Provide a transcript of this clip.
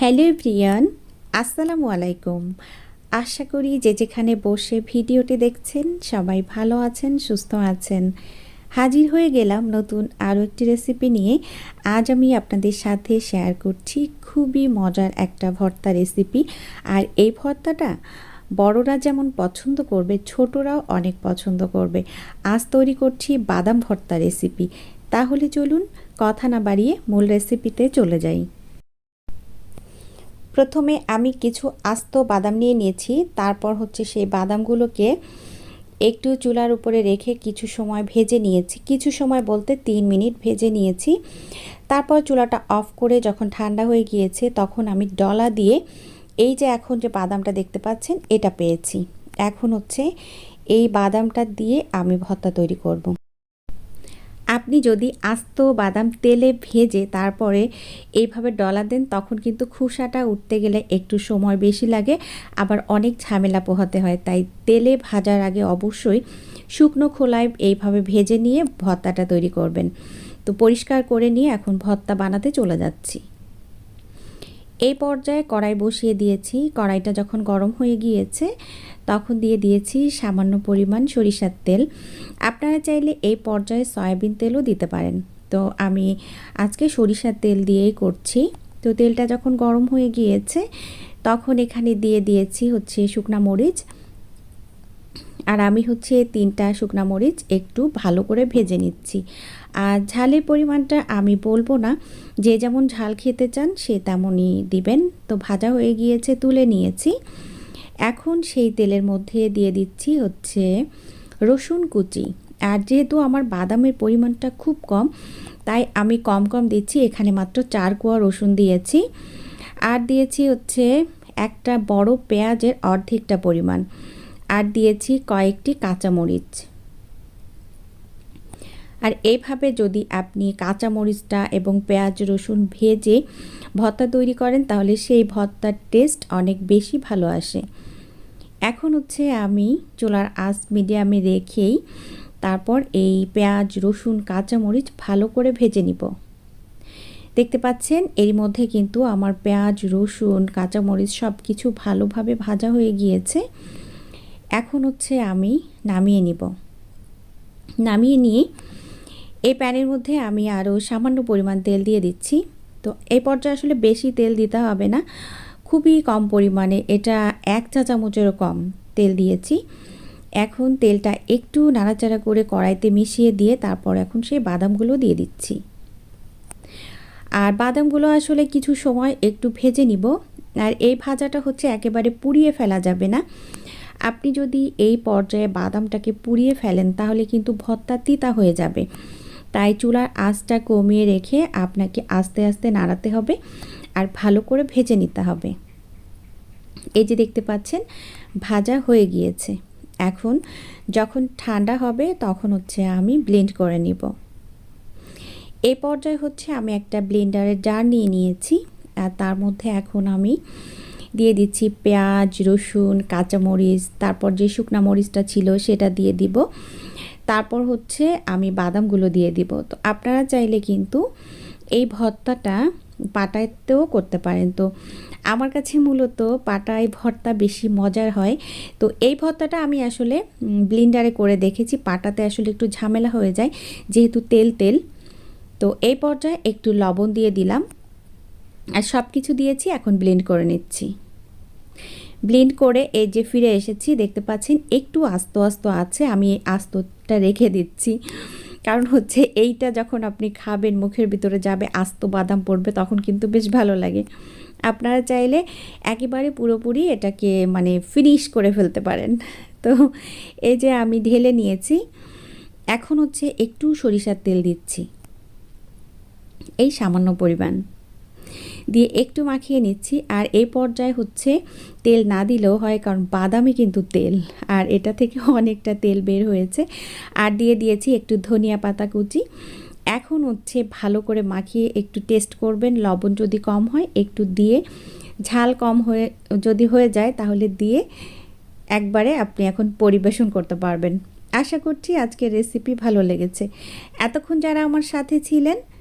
Hello Priyan, আসসালামু আলাইকুম। আশা করি যে যেখানে বসে ভিডিওটি দেখছেন, সবাই ভালো আছেন, সুস্থ আছেন। হাজির হয়ে গেলাম নতুন আরও একটি রেসিপি নিয়ে। আজ আমি আপনাদের সাথে শেয়ার করছি খুবই মজার একটা ভর্তা রেসিপি আর এই ভর্তাটা বড়রা যেমন পছন্দ করবে, ছোটরাও অনেক পছন্দ করবে। আজ তৈরি করছি বাদাম ভর্তা রেসিপি তাহলে চলুন কথা না বাড়িয়ে মূল রেসিপিতে চলে যাই। প্রথমে আমি কিছু আস্ত বাদাম নিয়ে নিয়েছি, তারপর হচ্ছে সেই বাদামগুলোকে একটু চুলার উপরে রেখে কিছু সময় ভেজে নিয়েছি। কিছু সময় বলতে তিন মিনিট ভেজে নিয়েছি। তারপর চুলাটা অফ করে যখন ঠান্ডা হয়ে গিয়েছে, তখন আমি ডলা দিয়ে এই যে এখন যে বাদামটা দেখতে পাচ্ছেন, এটা পেয়েছি। এখন হচ্ছে এই বাদামটা দিয়ে আমি ভর্তা তৈরি করব। আপনি যদি আস্ত বাদাম তেলে ভেজে তারপরে এইভাবে ডলা দেন, তখন কিন্তু খুসাটা উঠতে গেলে একটু সময় বেশি লাগে। আবার অনেক ঝামেলা পোহাতে হয়, তাই তেলে ভাজার আগে অবশ্যই শুকনো খোলায় এইভাবে ভেজে নিয়ে ভর্তাটা তৈরি করবেন। তো পরিষ্কার করে নিয়ে এখন ভর্তা বানাতে চলে যাচ্ছি। এই পর্যায়ে কড়াই বসিয়ে দিয়েছি। কড়াইটা যখন গরম হয়ে গিয়েছে, তখন দিয়ে দিয়েছি সামান্য পরিমাণ সরিষার তেল। আপনারা চাইলে এই পর্যায়ে সয়াবিন তেলও দিতে পারেন। তো আমি আজকে সরিষার তেল দিয়েই করছি। তো তেলটা যখন গরম হয়ে গিয়েছে, তখন এখানে দিয়ে দিয়েছি হচ্ছে শুকনা মরিচ। আর আমি হচ্ছে তিনটা শুকনা মরিচ একটু ভালো করে ভেজে নিচ্ছি। আর ঝালের পরিমাণটা আমি বলব না, যে যেমন ঝাল খেতে চান সে তেমনই দিবেন। তো ভাজা হয়ে গিয়েছে, তুলে নিয়েছি। এখন সেই তেলের মধ্যে দিয়ে দিচ্ছি হচ্ছে রসুন কুচি। আর যেহেতু আমার বাদামের পরিমাণটা খুব কম, তাই আমি কম কম দিচ্ছি, এখানে মাত্র চার কোয়া রসুন দিয়েছি। আর দিয়েছি হচ্ছে একটা বড় পেঁয়াজের অর্ধেকটা পরিমাণ। আর দিয়েছি কয়েকটি কাঁচামরিচ। আর এইভাবে যদি আপনি কাঁচামরিচটা এবং পেঁয়াজ, রসুন ভেজে ভর্তা তৈরি করেন, তাহলে সেই ভর্তার টেস্ট অনেক বেশি ভালো আসে। এখন হচ্ছে আমি চুলার আঁচ মিডিয়ামে রেখেই তারপর এই পেঁয়াজ, রসুন, কাঁচামরিচ ভালো করে ভেজে নিব। দেখতে পাচ্ছেন, এর মধ্যে কিন্তু আমার পেঁয়াজ, রসুন, কাঁচামরিচ সব কিছু ভালোভাবে ভাজা হয়ে গিয়েছে। এখন হচ্ছে আমি নামিয়ে নিব। নামিয়ে নিয়ে এই প্যানের মধ্যে আমি আরও সামান্য পরিমাণ তেল দিয়ে দিচ্ছি। তো এই পর্যায়ে আসলে বেশি তেল দিতে হবে না, খুবই কম পরিমাণে, এটা এক চা চামচেরও কম তেল দিয়েছি। এখন তেলটা একটু নাড়াচাড়া করে কড়াইতে মিশিয়ে দিয়ে তারপর এখন সেই বাদামগুলো দিয়ে দিচ্ছি। আর বাদামগুলো আসলে কিছু সময় একটু ভেজে নিব। আর এই ভাজাটা হচ্ছে একেবারে পুড়িয়ে ফেলা যাবে না। আপনি যদি এই পর্যায়ে বাদামটাকে পুড়িয়ে ফেলেন, তাহলে কিন্তু ভর্তা তিতা হয়ে যাবে। তাই চুলার আঁচটা কমিয়ে রেখে আপনাকে আস্তে আস্তে নাড়াতে হবে আর ভালো করে ভেজে নিতে হবে। এই যে দেখতে পাচ্ছেন, ভাজা হয়ে গিয়েছে। এখন যখন ঠান্ডা হবে, তখন হচ্ছে আমি ব্লেন্ড করে নিব। এই পর্যায়ে হচ্ছে আমি একটা ব্লেন্ডারের জার নিয়ে নিয়েছি, আর তার মধ্যে এখন আমি দিয়ে দিচ্ছি পেঁয়াজ, রসুন, কাঁচামরিচ, তারপর যে শুকনা মরিচটা ছিল সেটা দিয়ে দিব। তারপর হচ্ছে আমি বাদামগুলো দিয়ে দিব। তো আপনারা চাইলে কিন্তু এই ভর্তাটা পাটাতেও করতে পারেন। তো আমার কাছে মূলত পাটায় ভর্তা বেশি মজার হয়। তো এই ভর্তাটা আমি আসলে ব্লিন্ডারে করে দেখেছি। পাটাতে আসলে একটু ঝামেলা হয়ে যায়, যেহেতু তেল তেল। তো এই পর্যায়ে একটু লবণ দিয়ে দিলাম। আর সব কিছু দিয়েছি, এখন ব্লেন্ড করে নিচ্ছি। ব্লেন্ড করে এই যে ফিরে এসেছি, দেখতে পাচ্ছেন একটু আস্ত আস্ত আছে, আমি এই আস্তটা রেখে দিচ্ছি। কারণ হচ্ছে এইটা যখন আপনি খাবেন, মুখের ভিতরে যাবে, আস্ত বাদাম পড়বে, তখন কিন্তু বেশ ভালো লাগে। আপনারা চাইলে একেবারে পুরোপুরি এটাকে মানে ফিনিশ করে ফেলতে পারেন। তো এই যে আমি ঢেলে নিয়েছি, এখন হচ্ছে একটু সরিষার তেল দিচ্ছি। এই সামান্য পরিমাণ। দিয়ে একটু মাখিয়ে নিচ্ছি। আর এই পর্যায়ে হচ্ছে তেল না দিলেও হয়, কারণ বাদামে কিন্তু তেল। আর এটা থেকে অনেকটা তেল বের হয়েছে। আর দিয়ে দিয়েছি একটু ধনিয়া পাতা কুচি। এখন হচ্ছে ভালো করে মাখিয়ে একটু টেস্ট করবেন। লবণ যদি কম হয়, একটু দিয়ে ঝাল কম হয়ে, যদি হয়ে যায়, তাহলে দিয়ে একবারে আপনি এখন পরিবেশন করতে পারবেন। আশা করছি আজকের রেসিপি ভালো লেগেছে। এতক্ষণ যারা আমার সাথে ছিলেন